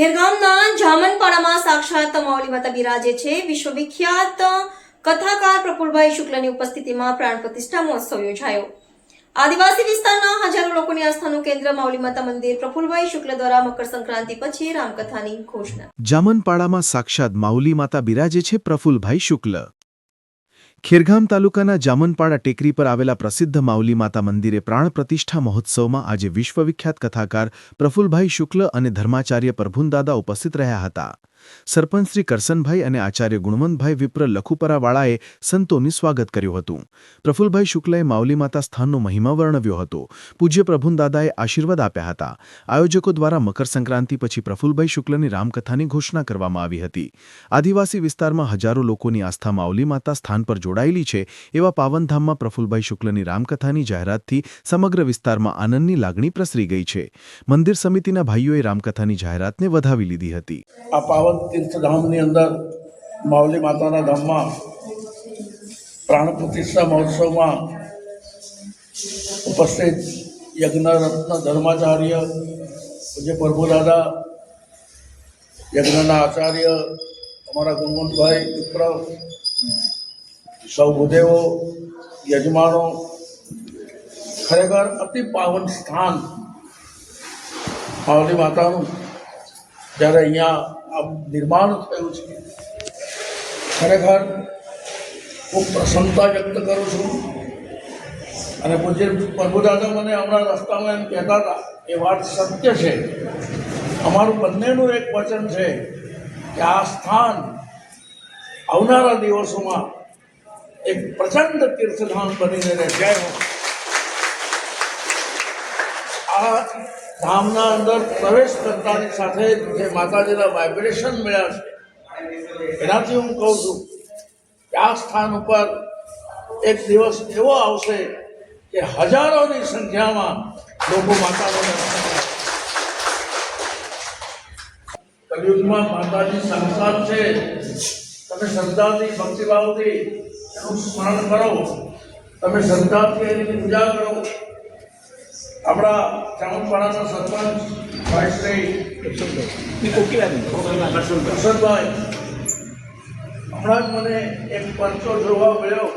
ખેરગામના જામનપાડામાં સાક્ષાત માવલી માતા બિરાજે છે. વિશ્વવિખ્યાત કથાકાર પ્રફુલભાઈ શુક્લની ઉપસ્થિતિમાં પ્રાણ પ્રતિષ્ઠા મહોત્સવ યોજાયો. આદિવાસી વિસ્તારના હજારો લોકોની આસ્થાનું કેન્દ્ર માવલી માતા મંદિર પ્રફુલભાઈ શુક્લ દ્વારા મકર સંક્રાંતિ પછી રામકથાની ઘોષણા. જામનપાડામાં સાક્ષાત માઉલી માતા બિરાજે છે પ્રફુલભાઈ શુક્લ. ખેરગામ તાલુકાના જામનપાડા ટેકરી પર આવેલા પ્રસિદ્ધ માઉલી માતા મંદિરે પ્રાણ પ્રતિષ્ઠા મહોત્સવમાં આજે વિશ્વવિખ્યાત કથાકાર પ્રફુલભાઈ શુક્લ અને ધર્માચાર્ય પ્રભુનદાદા ઉપસ્થિત રહ્યા હતા. સરપંચ શ્રી કરસનભાઈ અને આચાર્ય ગુણવંતભાઈ વિપ્ર લખુપરાવાળાએ સંતોની સ્વાગત કર્યું હતું. પ્રફુલભાઈ શુક્લએ માતા સ્થાનનો મહિમા વર્ણવ્યો હતો. પૂજ્ય પ્રભુનદાદાએ આશીર્વાદ આપ્યા હતા. આયોજકો દ્વારા મકર પછી પ્રફુલભાઈ શુક્લની રામકથાની ઘોષણા કરવામાં આવી હતી. આદિવાસી વિસ્તારમાં હજારો લોકોની આસ્થા માઉલી માતા સ્થાન પર જોડાયેલી છે એવા પાવનધામમાં પ્રફુલભાઈ શુક્લની રામકથાની જાહેરાતથી સમગ્ર વિસ્તારમાં આનંદની લાગણી પ્રસરી ગઈ છે. મંદિર સમિતિના ભાઈઓએ રામકથાની જાહેરાતને વધાવી લીધી હતી. આ તીર્થધામની અંદર માવલી માતાના ધામમાં પ્રાણ પ્રતિષ્ઠા મહોત્સવમાં ઉપસ્થિત યજ્ઞરત્ન ધર્માચાર્ય પૂજ્ય પ્રભુદાદા, યજ્ઞના આચાર્ય અમારા ગુણવંતભાઈ મિત્ર સૌ ભૂદેવો, યજમાનો, ખરેખર અતિ પાવન સ્થાન માવલી માતાનું. જ્યારે અહીંયા આ નિર્માણ થયું છે. ખરેખર હું પ્રસન્નતા વ્યક્ત કરું છું. અને પૂજ્ય પ્રભુદાદા મને હમણાં રસ્તામાં એમ કહેતા હતા, એ વાત સત્ય છે. અમારું બંનેનું એક વચન છે કે આ સ્થાન આવનારા દિવસોમાં એક પ્રચંડ તીર્થધામ બનીને રહેશે આ ધામના અંદર પ્રવેશ કરતાની સાથે જે માતાજીના વાઇબ્રેશન મળ્યા છે. એનાથી હું કહું છું કે આ સ્થાન ઉપર એક દિવસ એવો આવશે કે હજારોની સંખ્યામાં લોકો માતાનો દર્શન. કલયુગમાં માતાજી સંસાર છે. તમે શ્રદ્ધાથી, ભક્તિભાવથી એનું સ્મરણ કરો. તમે શ્રદ્ધાથી એની પૂજા કરો. આપણા ચામુંડપાડાના સરપંચ ભાઈ શ્રી કરશનભાઈ હમણાં જ મને એક પરચો જોવા મળ્યો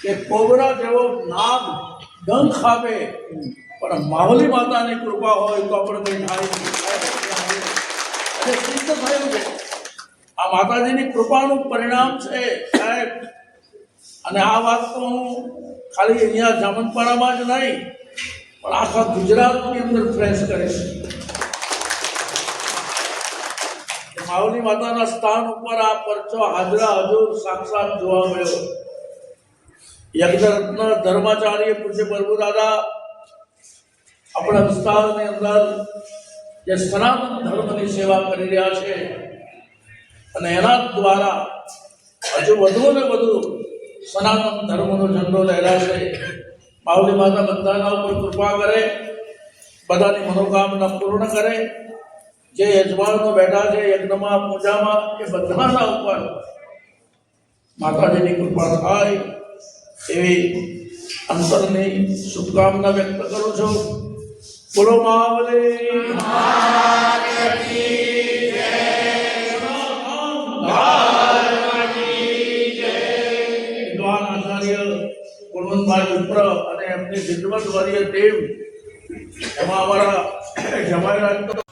કે કોબરા જેવો નાગ ડંખ આપે પણ માવલી માતાની કૃપા હોય તો આપણે કંઈ સિદ્ધ થયું છે આ માતાજીની કૃપાનું પરિણામ છે, સાહેબ. અને આ વાત તો હું ખાલી અહીંયા જામનપાડામાં જ નહીં પણ આખા ગુજરાતની અંદર ફ્રેશ છે માવલી માતાના સ્થાન ઉપર આ પરચો હાજરા હજુર સાક્ષાત જોવા મળ્યો. યજ્ઞરત્ન ધર્માચાર્ય પૂજ્ય પ્રભુ દાદા આપણા વિસ્તારની અંદર જે સનાતન ધર્મની સેવા કરી રહ્યા છે અને એના દ્વારા હજુ વધુ ને વધુ સનાતન ધર્મનો ઝંડો લહેરાશે. માવલી માતા બધાના ઉપર કૃપા કરે બધાની મનોકામના પૂર્ણ કરે જે યજમાનો બેઠા છે યજ્ઞમાં પૂજામાં એ બધાના ઉપર માતાજીની કૃપા થાય એવી અંતરની શુભકામના વ્યક્ત કરું છું બોલો આચાર્ય ગુણવંતભાઈ વિપ્ર એમની ખિદમત કરીએ તેમ એમાં અમારા જમાઈ